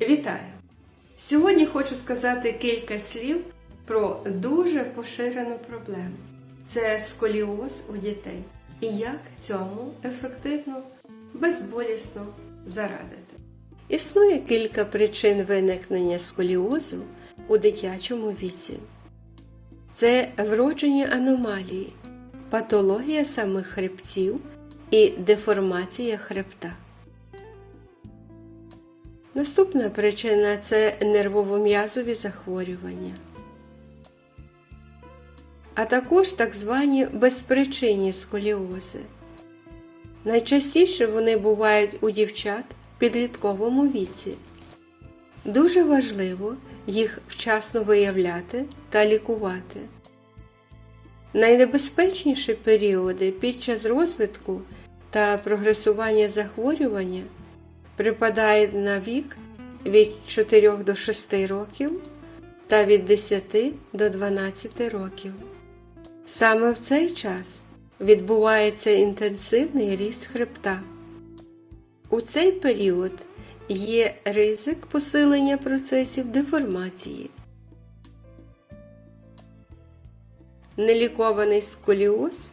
Вітаю! Сьогодні хочу сказати кілька слів про дуже поширену проблему. Це сколіоз у дітей. І як цьому ефективно, безболісно зарадити. Існує кілька причин виникнення сколіозу у дитячому віці. Це вроджені аномалії, патологія самих хребців і деформація хребта. Наступна причина це нервово-м'язові захворювання, а також так звані безпричинні сколіози. Найчастіше вони бувають у дівчат в підлітковому віці. Дуже важливо їх вчасно виявляти та лікувати. Найнебезпечніші періоди під час розвитку та прогресування захворювання припадають на вік від 4 до 6 років та від 10 до 12 років. Саме в цей час відбувається інтенсивний ріст хребта. У цей період є ризик посилення процесів деформації. Нелікований сколіоз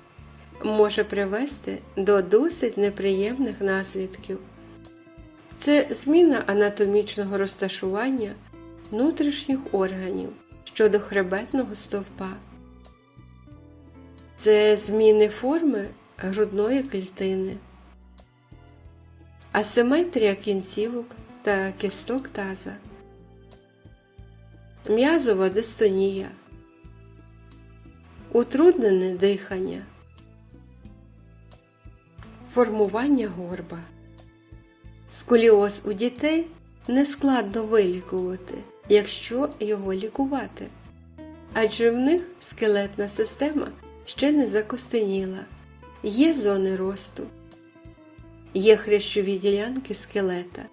може привести до досить неприємних наслідків. Це зміна анатомічного розташування внутрішніх органів щодо хребетного стовпа. Це зміни форми грудної клітини, асиметрія кінцівок та кісток таза, м'язова дистонія, утруднене дихання, формування горба. Сколіоз у дітей не складно вилікувати, якщо його лікувати, адже в них скелетна система ще не закостеніла, є зони росту, є хрящові ділянки скелета,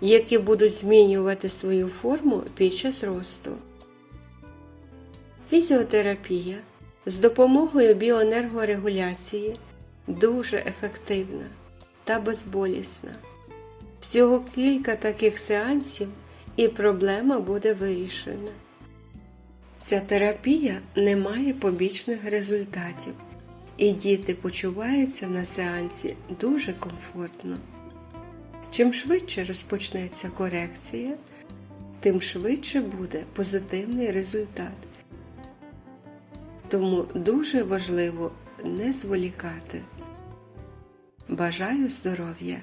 які будуть змінювати свою форму під час росту. Фізіотерапія з допомогою біоенергорегуляції дуже ефективна та безболісна. Всього кілька таких сеансів і проблема буде вирішена. Ця терапія не має побічних результатів, і діти почуваються на сеансі дуже комфортно. Чим швидше розпочнеться корекція, тим швидше буде позитивний результат. Тому дуже важливо не зволікати. Бажаю здоров'я!